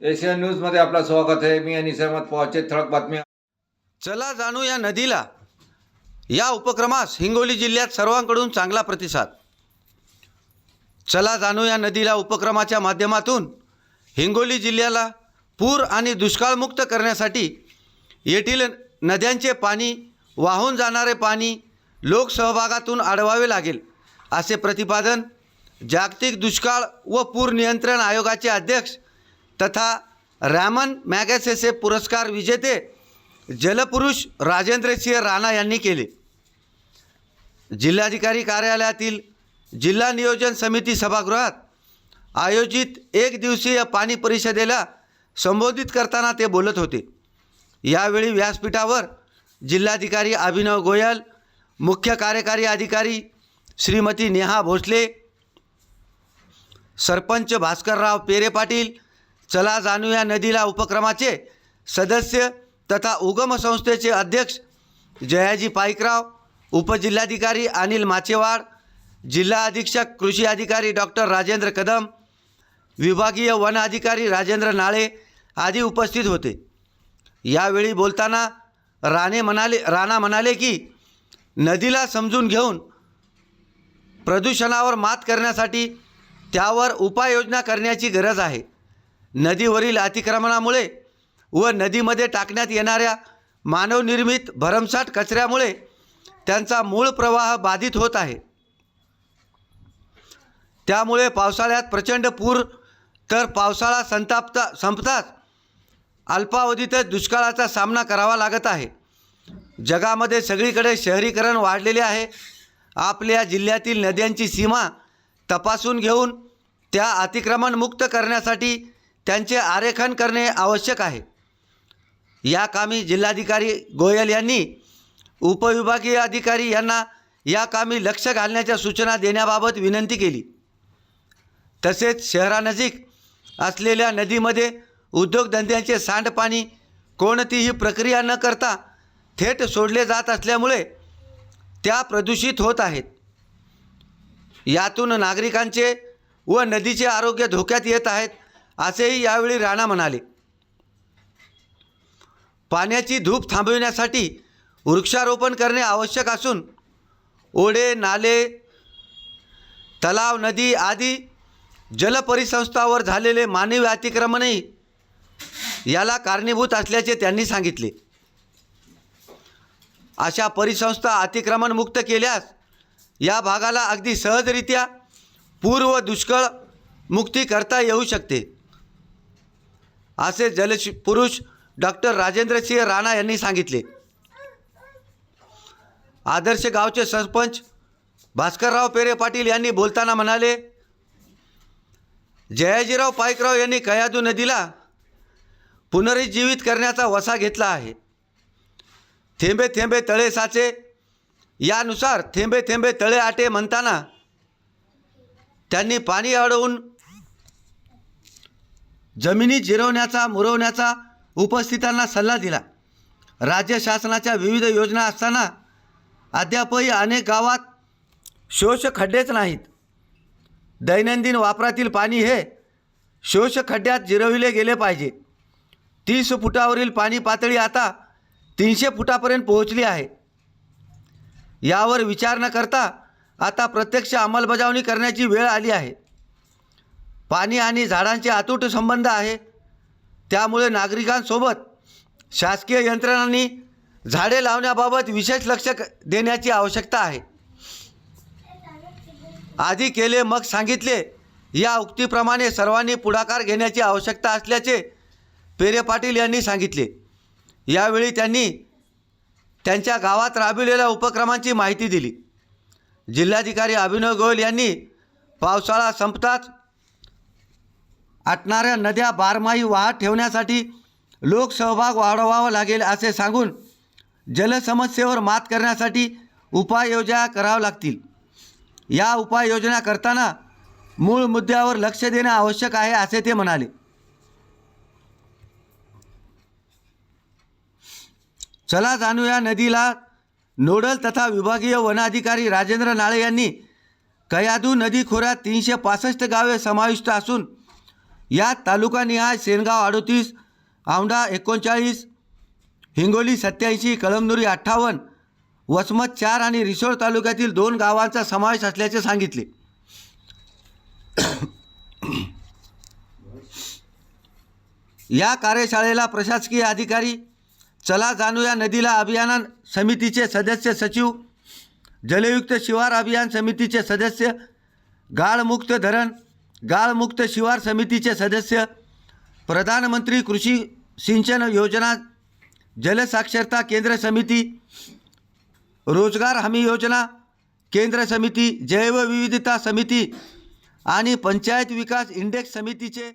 Asian न्यूजमध्ये आपलं स्वागत आहे. मी अनिस अहमद पवारचे ठळक बातम्या चला जाणू या नदीला. या उपक्रमास हिंगोली जिल्ह्यात सर्वांकडून चांगला प्रतिसाद. चला जाणू या नदीला उपक्रमाच्या माध्यमातून हिंगोली जिल्ह्याला पूर आणि दुष्काळमुक्त करण्यासाठी येथील नद्यांचे पाणी वाहून जाणारे पाणी लोकसहभागातून अडवावे लागेल असे प्रतिपादन जागतिक दुष्काळ व पूर नियंत्रण आयोगाचे अध्यक्ष तथा रॅमन मॅगॅसेसे पुरस्कार विजेते जलपुरुष राजेंद्रसिंह राणा यांनी केले. जिल्हाधिकारी कार्यालयातील जिल्हा नियोजन समिती सभागृहात आयोजित एक दिवसीय पाणी परिषदेला संबोधित करताना ते बोलत होते. यावेळी व्यासपीठावर जिल्हाधिकारी अभिनव गोयल मुख्य कार्यकारी अधिकारी श्रीमती नेहा भोसले सरपंच भास्करराव पेरे पाटील चला जाणू या नदीला उपक्रमाचे सदस्य तथा उगम संस्थेचे अध्यक्ष जयाजी पाईकराव उपजिल्हाधिकारी अनिल माचेवाड जिल्हा अधीक्षक कृषी अधिकारी डॉक्टर राजेंद्र कदम विभागीय वन अधिकारी राजेंद्र नाळे आदी उपस्थित होते. यावेळी बोलताना राणे म्हणाले राणा म्हणाले की नदीला समजून घेऊन प्रदूषणावर मात करण्यासाठी त्यावर उपाययोजना करण्याची गरज आहे. नदीवरील अतिक्रमणामुळे व नदीमध्ये टाकण्यात येणाऱ्या मानवनिर्मित भरमसाठ कचऱ्यामुळे त्यांचा मूळ प्रवाह बाधित होत आहे. त्यामुळे पावसाळ्यात प्रचंड पूर तर पावसाळा संतापता संपताच अल्पावधीतच दुष्काळाचा सामना करावा लागत आहे. जगामध्ये सगळीकडे शहरीकरण वाढलेले आहे. आपल्या जिल्ह्यातील नद्यांची सीमा तपासून घेऊन त्या अतिक्रमणमुक्त करण्यासाठी त्यांचे आरेखन करणे आवश्यक आहे. या कामी जिल्हाधिकारी गोयल यांनी उपविभागीय अधिकारी यांना या कामी लक्ष घालण्याच्या सूचना देण्याबाबत विनंती केली. तसेच शहरानजीक असलेल्या नदीमध्ये उद्योगधंद्यांचे सांडपाणी कोणतीही प्रक्रिया न करता थेट सोडले जात असल्यामुळे त्या प्रदूषित होत आहेत. यातून नागरिकांचे व नदीचे आरोग्य धोक्यात येत आहेत. असेही यावेळी राणा म्हणाले. पाण्याची धूप थांबविण्यासाठी वृक्षारोपण करणे आवश्यक असून ओढे नाले तलाव नदी आदी जलपरिसंस्थावर झालेले मानवी अतिक्रमणही याला कारणीभूत असल्याचे त्यांनी सांगितले. अशा परिसंस्था अतिक्रमणमुक्त केल्यास या भागाला अगदी सहजरित्या पूर्व दुष्काळ मुक्ती करता येऊ शकते. असे जलश पुरुष डॉक्टर राजेंद्रसिंह राणा यांनी सांगितले. आदर्श गावचे सरपंच भास्करराव पेरे पाटील यांनी बोलताना म्हणाले जयाजीराव पाईकराव यांनी कयादू नदीला पुनरुज्जीवित करण्याचा वसा घेतला आहे. थेंबे थेंबे तळे साचे यानुसार थेंबे थेंबे तळे आटे म्हणताना त्यांनी पाणी अडवून जमिनी जिरवण्याचा मुरवण्याचा उपस्थितांना सल्ला दिला. राज्य शासनाच्या विविध योजना असताना अद्यापही अनेक गावात शोष खड्डेच नाहीत. दैनंदिन वापरातील पाणी हे शोष खड्ड्यात जिरविले गेले पाहिजे. तीस फुटावरील पाणी पातळी आता तीनशे फुटापर्यंत पोहोचली आहे. यावर विचार न करता आता प्रत्यक्ष अंमलबजावणी करण्याची वेळ आली आहे. पाणी आणि झाडांचे अतूट संबंध आहे. त्यामुळे नागरिकांसोबत शासकीय यंत्रणांनी झाडे लावण्याबाबत विशेष लक्ष देण्याची आवश्यकता आहे. आधी केले मग सांगितले या उक्तीप्रमाणे सर्वांनी पुढाकार घेण्याची आवश्यकता असल्याचे पेरे पाटील यांनी सांगितले. यावेळी त्यांनी त्यांच्या गावात राबविलेल्या उपक्रमांची माहिती दिली. जिल्हाधिकारी अभिनव गोयल यांनी पावसाळा संपताच आटणाऱ्या नद्या बारमाही वाहत ठेवण्यासाठी लोकसहभाग वाढवावा लागेल असे सांगून जलसमस्येवर मात करण्यासाठी उपाययोजना कराव्या लागतील. या उपाययोजना करताना मूळ मुद्द्यावर लक्ष देणे आवश्यक आहे असे ते म्हणाले. चला जाणूया नदीला नोडल तथा विभागीय वनाधिकारी राजेंद्र नाळे यांनी कयादू नदी खोऱ्यात तीनशे पासष्ट गावे समाविष्ट असून यात तालुकानिहाय सेनगाव अडोतीस औंढा एकोणचाळीस हिंगोली सत्याऐंशी कळमनुरी अठ्ठावन्न वसमत चार आणि रिसोड तालुक्यातील दोन गावांचा समावेश असल्याचे सांगितले. या कार्यशाळेला प्रशासकीय अधिकारी चला जाणूया नदीला अभियान समितीचे सदस्य सचिव जलयुक्त शिवार अभियान समितीचे सदस्य गाळमुक्त धरण गाळमुक्त शिवार समितीचे सदस्य प्रधानमंत्री कृषी सिंचन योजना जलसाक्षरता केंद्र समिती रोजगार हमी योजना केंद्र समिती जैवविविधता समिती आणि पंचायत विकास इंडेक्स समितीचे